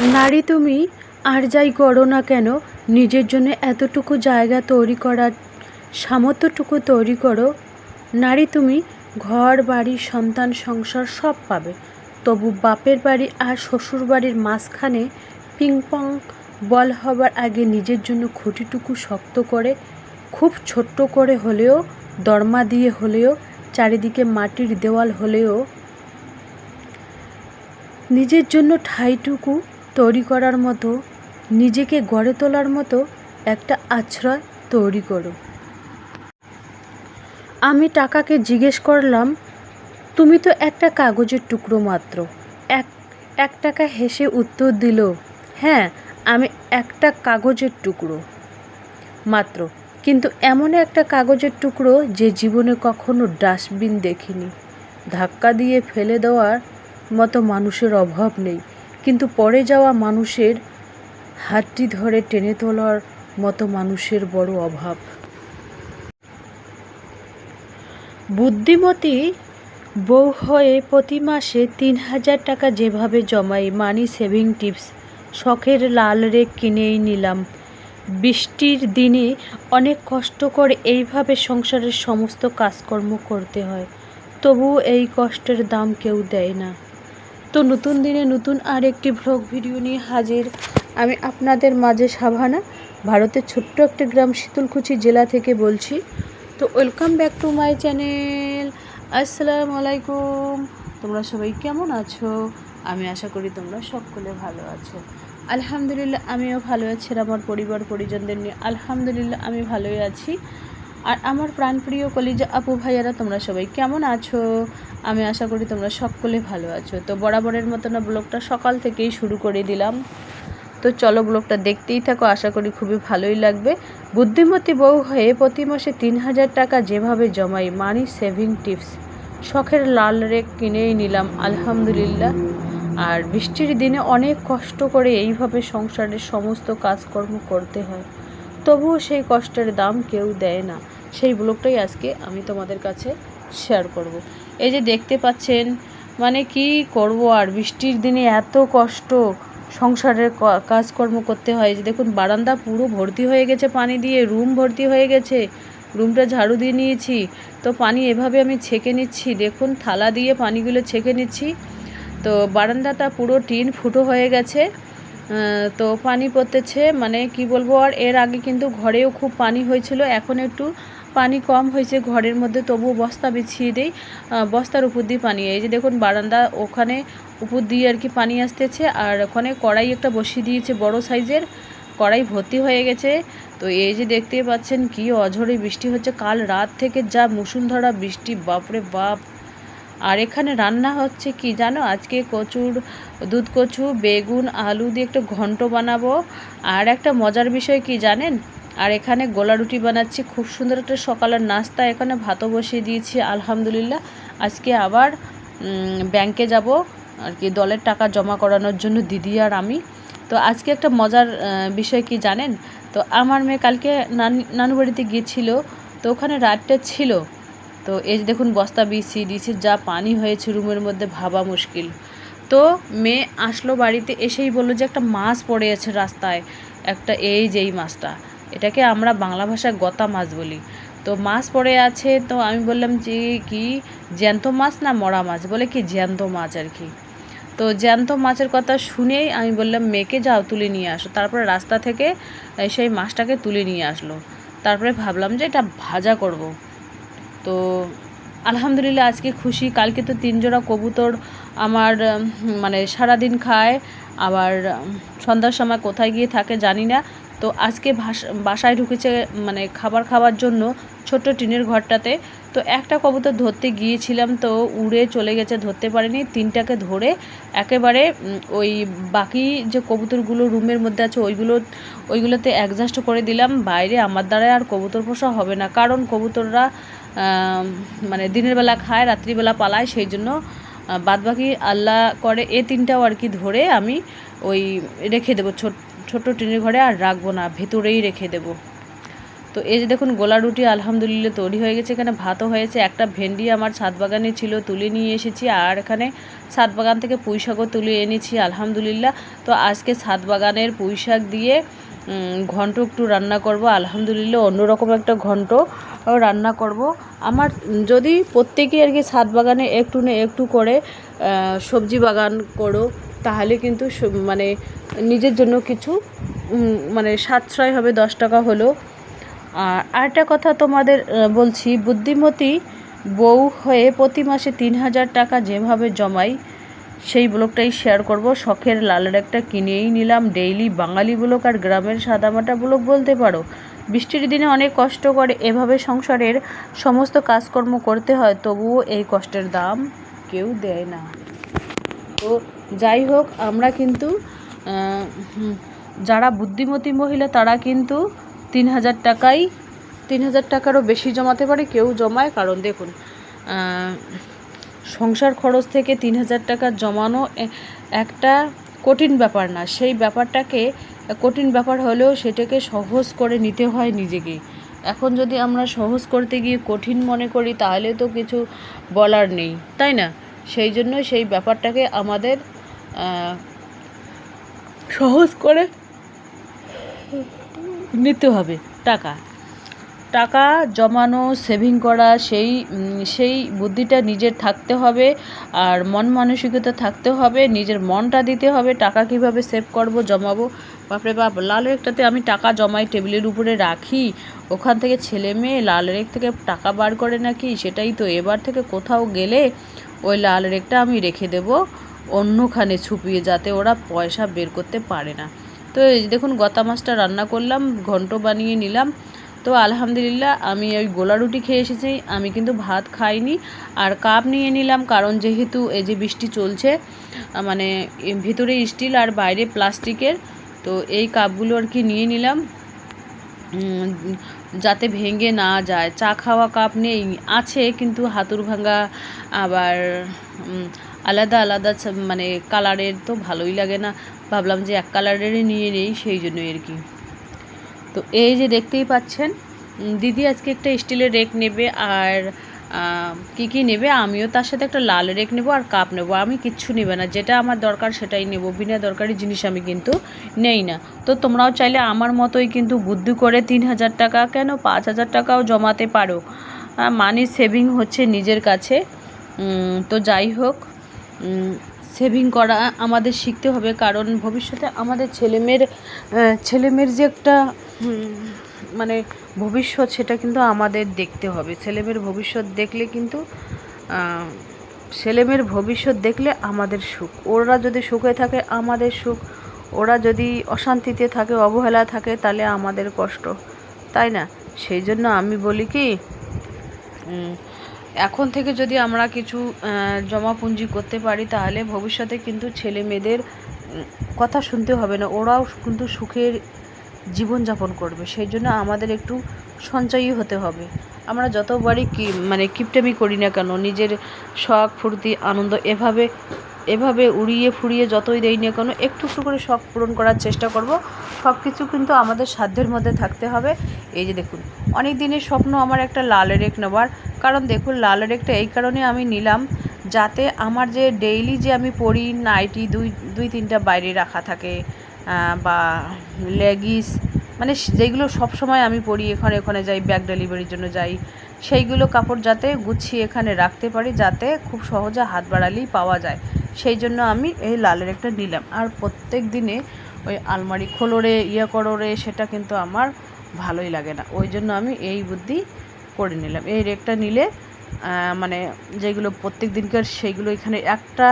নারী তুমি, আর যাই করো না কেন, নিজের জন্য এতটুকু জায়গা তৈরি করার সামর্থ্যটুকু তৈরি করো। নারী তুমি, ঘর, বাড়ি, সন্তান, সংসার সব পাবে। তবু বাপের বাড়ি আর শ্বশুর বাড়ির মাঝখানে পিংপং বল হবার আগে নিজের জন্য খুঁটিটুকু শক্ত করে, খুব ছোট্ট করে হলেও, দরমা দিয়ে হলেও, চারিদিকে মাটির দেওয়াল হলেও, নিজের জন্য ঠাঁইটুকু তৈরি করার মতো, নিজেকে গড়ে তোলার মতো একটা আশ্রয় তৈরি করো। আমি টাকাকে জিজ্ঞেস করলাম, তুমি তো একটা কাগজের টুকরো মাত্র। এক এক টাকা হেসে উত্তর দিল হ্যাঁ আমি একটা কাগজের টুকরো মাত্র। কিন্তু এমন একটা কাগজের টুকরো যে জীবনে কখনো ডাস্টবিন দেখিনি। ধাক্কা দিয়ে ফেলে দেওয়ার মতো মানুষের অভাব নেই। কিন্তু পড়ে যাওয়া মানুষের হাতটি ধরে টেনে তোলার মতো মানুষের বড় অভাব। বুদ্ধিমতী বউ হয়ে প্রতি মাসে তিন হাজার টাকা যেভাবে জমাই, মানি সেভিং টিপস, শখের লাল রেক কিনেই নিলাম। বৃষ্টির দিনে অনেক কষ্ট করে এইভাবে সংসারের সমস্ত কাজকর্ম করতে হয়, তবুও এই কষ্টের দাম কেউ দেয় না। তো নতুন দিনে নতুন আর একটি ভ্লগ ভিডিও নিয়ে হাজির। আমি আপনাদের মাঝে সাভানা, ভারতের ছোট্ট একটা গ্রাম শীতলকুচি জেলা থেকে বলছি। তো welcome back to my channel আসসালামু আলাইকুম। তোমরা সবাই কেমন আছো? আমি আশা করি তোমরা সকলে ভালো আছো। আলহামদুলিল্লাহ, আমিও ভালো আছি আমার পরিবার, পরিজনদের নিয়ে আলহামদুলিল্লাহ, আমি ভালোই আছি। আর আমার প্রাণপ্রিয় কলিজা আপু ভাইয়ারা, তোমরা সবাই কেমন আছো? আমি আশা করি তোমরা সকলে ভালো আছো। তো বরাবরের মতো না, ব্লগটা সকাল থেকেই শুরু করে দিলাম। তো চলো ব্লগটা দেখতেই থাকো, আশা করি খুবই ভালোই লাগবে। বুদ্ধিমতী বউ হয়ে প্রতি মাসে তিন হাজার টাকা যেভাবে জমাই মানি সেভিং টিপস শখের লাল রেক কিনেই নিলাম, আলহামদুলিল্লাহ। আর বৃষ্টির দিনে অনেক কষ্ট করে এইভাবে সংসারের সমস্ত কাজকর্ম করতে হয়। তবুও সেই কষ্টের দাম কেউ দেয় না। সেই ব্লগটাই আজকে আমি তোমাদের কাছে শেয়ার করব। এই যে দেখতে পাচ্ছেন মানে কি করব আর? বৃষ্টির দিনে এত কষ্ট, সংসারের কাজকর্ম করতে হয়। যে দেখুন, বারান্দা পুরো ভর্তি হয়ে গেছে পানি দিয়ে, রুম ভর্তি হয়ে গেছে। রুমটা ঝাড়ু দিয়ে নিয়েছি। তো পানি এভাবে আমি ছেঁকে নিচ্ছি। দেখুন, থালা দিয়ে পানিগুলো ছেঁকে নিচ্ছি। তো বারান্দাটা পুরো টিন ফুটো হয়ে গেছে। তো পানি পড়তেছে মানে কি বলব আর? এর আগে কিন্তু ঘরেও খুব পানি হয়েছিল। এখন একটু পানি কম হয়েছে ঘরের মধ্যে, তবুও বস্তা বিছিয়ে দিই। বস্তার উপর দিয়ে পানি, এই যে দেখুন বারান্দা, ওখানে উপর দিয়ে আর কি পানি আসতেছে, আর ওখানে কড়াই একটা বসিয়ে দিয়েছে বড় সাইজের, কড়াই ভর্তি হয়ে গেছে। তো এই যে দেখতে পাচ্ছেন কি অঝরে বৃষ্টি হচ্ছে, কাল রাত থেকে যা মুসুলধরা বৃষ্টি, বাপরে বাপ। আর এখানে রান্না হচ্ছে কি জানো? আজকে কচুর, দুধ কচু, বেগুন, আলু দিয়ে একটু ঘন্ট বানাবো। আর একটা মজার বিষয় কি জানেন? আর এখানে গোলা রুটি বানাচ্ছি। খুব সুন্দর একটা সকালের নাস্তা। এখানে ভাতও বসিয়ে দিয়েছি, আলহামদুলিল্লাহ। আজকে আবার ব্যাংকে যাব। আর কি, দলের টাকা জমা করানোর জন্য দিদি আর আমি। তো আজকে একটা মজার বিষয় কি জানেন? তো আমার মেয়ে কালকে নানি বাড়িতে গিয়েছিল। তো ওখানে রাতটা ছিল। তো এই যে দেখুন, বস্তা বিছিয়ে দিয়েছে যা পানি হয়েছে রুমের মধ্যে, ভাবা মুশকিল। তো মেয়ে আসলো বাড়িতে, এসেই বলল যে একটা মাছ পড়ে আছে রাস্তায়। একটা এই যে এই মাছটা। এটাকে আমরা বাংলা ভাষায় গতা মাছ বলি। তো মাছ পড়ে আছে, তো আমি বললাম যে কি, জ্যান্ত মাছ না মরা মাছ? বলে কি জ্যান্ত মাছ আর কি। তো জ্যান্ত মাছের কথা শুনেই আমি বললাম, মেয়েকে যাও তুলে নিয়ে আসো। তারপরে রাস্তা থেকে সেই মাছটাকে তুলে নিয়ে আসলো। তারপরে ভাবলাম যে এটা ভাজা করব। তো আলহামদুলিল্লাহ আজকে খুশি। কালকে তো তিনজোড়া কবুতর আমার মানে সারাদিন খায়। আবার সন্ধ্যার সময় কোথায় গিয়ে থাকে জানি না। তো আজকে বাসায় ঢুকেছে মানে খাবার খাওয়ার জন্য ছোট্ট টিনের ঘরটাতে। তো একটা কবুতর ধরতে গিয়েছিলাম, তো উড়ে চলে গেছে, ধরতে পারিনি। তিনটাকে ধরে একেবারে ওই বাকি যে কবুতরগুলো রুমের মধ্যে আছে, ওইগুলো, ওইগুলোতে অ্যাডজাস্ট করে দিলাম। বাইরে আমার দ্বারাই আর কবুতর পোষা হবে না। কারণ কবুতররা মানে দিনের বেলা খায় রাত্রিবেলা পালায়, সেই জন্য বাদবাকি আল্লাহ করে এ তিনটাও আর কি ধরে আমি ওই রেখে দেবো ছোট ছোট টিনের ঘরে আর রাখব না, ভেতরেই রেখে দেব। তো এই যে দেখুন, গোলা রুটি আলহামদুলিল্লাহ তৈরি হয়ে গেছে, এখানে ভাতও হয়েছে, একটা ভেন্ডি আমার ছাদ বাগানে ছিল, তুলে নিয়ে এসেছি, আর এখানে ছাদ বাগান থেকে পুঁই শাকও তুলে এনেছি, আলহামদুলিল্লাহ। তো আজকে ছাদ বাগানের পুঁই শাক দিয়ে ঘন্ট একটু রান্না করব, আলহামদুলিল্লাহ অন্যরকম একটা ঘন্ট রান্না করব। আমার যদি প্রত্যেকেই আর কি ছাদ বাগানে একটু না একটু করে সবজি বাগান করো তাহলে কিন্তু মানে নিজের জন্য কিছু মানে সাশ্রয় হবে দশ টাকা হলো। আর আরেকটা কথা তোমাদের বলছি, বুদ্ধিমতী বউ হয়ে প্রতি মাসে তিন হাজার টাকা যেভাবে জমাই, সেই ব্লগটাই শেয়ার করব। শখের লালের একটা কিনেই নিলাম ডেইলি বাঙালি ব্লগ আর গ্রামের সাদামাটা ব্লগ বলতে পারো। বৃষ্টির দিনে অনেক কষ্ট করে এভাবে সংসারের সমস্ত কাজকর্ম করতে হয়, তবুও এই কষ্টের দাম কেউ দেয় না। তো যাই হোক, আমরা কিন্তু যারা বুদ্ধিমতী মহিলা, তারা কিন্তু তিন হাজার টাকাই, তিন হাজার টাকারও বেশি জমাতে পারে, কেউ জমায়। কারণ দেখুন সংসার খরচ থেকে তিন হাজার টাকা জমানো একটা কঠিন ব্যাপার না। সেই ব্যাপারটাকে, কঠিন ব্যাপার হলেও সেটাকে সহজ করে নিতে হয় নিজেকেই এখন যদি আমরা সহজ করতে গিয়ে কঠিন মনে করি, তাহলে তো কিছু বলার নেই, তাই না? সেই জন্য সেই ব্যাপারটাকে আমাদের সহজ করে নিতে হবে। টাকা। টাকা জমানো সেভিং করা, সেই সেই বুদ্ধিটা নিজের থাকতে হবে আর মন মানসিকতা থাকতে হবে, নিজের মনটা দিতে হবে, টাকা কীভাবে সেভ করব, জমাবো। বাপরে বাপ, লাল রেকটাতে আমি টাকা জমাই, টেবিলের উপরে রাখি। ওখান থেকে ছেলে মেয়ে, লাল রেক থেকে টাকা বার করে নাকি, সেটাই তো এবার থেকে কোথাও গেলে ওই লাল রেকটা আমি রেখে দেব। অন্যখানে ছুপিয়ে যাতে ওরা পয়সা বের করতে পারে না। তো এই দেখুন, গতা মাছটা রান্না করলাম, ঘন্ট বানিয়ে নিলাম। তো আলহামদুলিল্লাহ আমি ওই গোলা রুটি খেয়ে এসেছি। আমি কিন্তু ভাত খাইনি। আর কাপ নিয়ে নিলাম, কারণ যেহেতু এই যে বৃষ্টি চলছে মানে ভিতরে স্টিল আর বাইরে প্লাস্টিকের, তো এই কাপগুলো আর কি নিয়ে নিলাম। যাতে ভেঙে না যায়। চা খাওয়া কাপ নেই, আছে কিন্তু হাতুর ভাঙা আবার আলাদা আলাদা মানে কালারের তো ভালোই লাগে না। ভাবলাম যে এক কালারেরই নিয়ে নেই, সেই জন্যই আর কি। তো এই যে দেখতেই পাচ্ছেন দিদি আজকে একটা স্টিলের রেক নেবে আর কি কি নেবে? আমিও তার সাথে একটা লাল রেক নেব আর কাপ নেব। আমি কিচ্ছু নেবে না। যেটা আমার দরকার সেটাই নেব। বিনা দরকারি জিনিস আমি কিন্তু নেই না। তো তোমরাও চাইলে আমার মতোই কিন্তু বুদ্ধি করে তিন হাজার টাকা কেন পাঁচ হাজার টাকাও জমাতে পারো। মানি সেভিং হচ্ছে নিজের কাছে। তো যাই হোক সেভিং করা আমাদের শিখতে হবে। কারণ ভবিষ্যতে আমাদের ছেলেমেয়ের ছেলেমেয়ের যে একটা মানে ভবিষ্যৎ সেটা কিন্তু আমাদের দেখতে হবে। ছেলেমেয়ের ভবিষ্যৎ দেখলে কিন্তু ছেলেমেয়ের ভবিষ্যৎ দেখলে আমাদের সুখ। ওরা যদি সুখে থাকে, আমাদের সুখ। ওরা যদি অশান্তিতে থাকে অবহেলা থাকে, তাহলে আমাদের কষ্ট। তাই না? সেই জন্য আমি বলি কি এখন থেকে যদি আমরা কিছু জমা পুঁজি করতে পারি, তাহলে ভবিষ্যতে কিন্তু ছেলে মেয়েদের কথা শুনতে হবে না। ওরাও কিন্তু সুখের জীবনযাপন করবে। সেই জন্য আমাদের একটু সঞ্চয়ী হতে হবে। আমরা যতবারই কি মানে কিপটেমি করি না কেন, নিজের শখ, ফুর্তি, আনন্দ এভাবে এভাবে উড়িয়ে ফুরিয়ে যতই দেই না কেন একটু একটু করে শখ পূরণ করার চেষ্টা করব। সব কিছু কিন্তু আমাদের সাধ্যের মধ্যে থাকতে হবে। এই যে দেখুন, অনেক দিনের স্বপ্ন আমার একটা লাল রেক নেবার কারণ দেখুন, লাল রেকটা এই কারণে আমি নিলাম যাতে আমার যে ডেইলি যে আমি পড়ি নাইটি দুই দুই, তিনটা বাইরে রাখা থাকে। বা লেগিস মানে যেগুলো সব সময় আমি পরি, এখানে ওখানে যাই, ব্যাগ ডেলিভারির জন্য যাই, সেইগুলো কাপড় যাতে গুছিয়ে এখানে রাখতে পারি, যাতে খুব সহজে হাত বাড়ালেই পাওয়া যায়। সেই জন্য আমি এই লালের একটা নিলাম। আর প্রত্যেক দিনে ওই আলমারি খোলো রে ইয়ে করো রে সেটা কিন্তু আমার ভালোই লাগে না। ওই জন্য আমি এই বুদ্ধি করে নিলাম। এই রেকটা নিলে মানে যেগুলো প্রত্যেক দিনকার, সেইগুলো এখানে একটা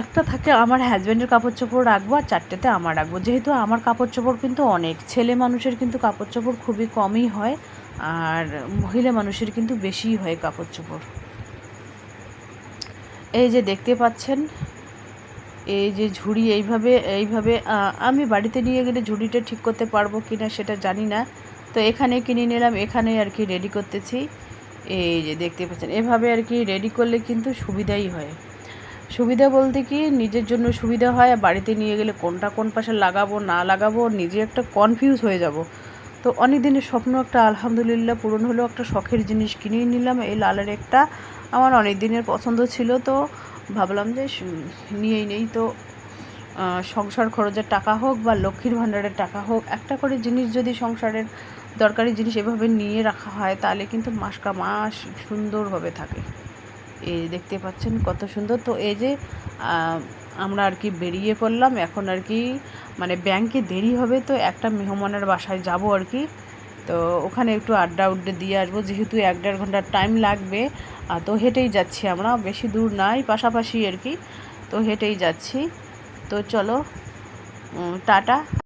একটা থাকে আমার হাজব্যান্ডের কাপড় চোপড় রাখব আর চারটেতে আমার রাখব। যেহেতু আমার কাপড় চোপড় কিন্তু অনেক, ছেলে মানুষের কিন্তু কাপড় চোপড় খুবই কমই হয় আর মহিলা মানুষের কিন্তু বেশিই হয় কাপড় চোপড় এই যে দেখতে পাচ্ছেন, এই যে ঝুড়ি এইভাবে এইভাবে আমি বাড়িতে নিয়ে গেলে ঝুড়িটা ঠিক করতে পারব কি না সেটা জানি না। তো এখানে কিনে নিলাম, এখানে আর কি রেডি করতেছি। এই যে দেখতে পাচ্ছেন, এভাবে আর কি রেডি করলে কিন্তু সুবিধাই হয়। সুবিধা বলতে কি, নিজের জন্য সুবিধা হয়, আর বাড়িতে নিয়ে গেলে কোনটা কোন পাশে লাগাবো, না লাগাবো, নিজে একটা কনফিউজ হয়ে যাব। তো অনেক দিনের স্বপ্ন একটা আলহামদুলিল্লাহ পূরণ হলো, একটা শখের জিনিস কিনেই নিলাম। এই লালের একটা আমার অনেক দিনের পছন্দ ছিল, তো ভাবলাম যে নিয়েই নেই। তো সংসার খরচের টাকা হোক বা লক্ষ্মীর ভাণ্ডারের টাকা হোক, একটা করে জিনিস যদি সংসারের দরকারি জিনিস এভাবে নিয়ে রাখা হয়, তাহলে কিন্তু মাসকা মাস সুন্দরভাবে থাকে। এই দেখতে পাচ্ছেন কত সুন্দর। তো এই যে আমরা আর কি বেরিয়ে পড়লাম। এখন আর কি মানে ব্যাংকে দেরি হবে, তো একটা মেহমানের বাসায় যাব আর কি। তো ওখানে একটু আড্ডা উড্ডে দিয়ে আসব। যেহেতু এক দেড় ঘণ্টার টাইম লাগবে তো হেঁটেই যাচ্ছি আমরা। বেশি দূর নাই, পাশাপাশি আর কি। তো হেঁটেই যাচ্ছি। তো চলো টাটা।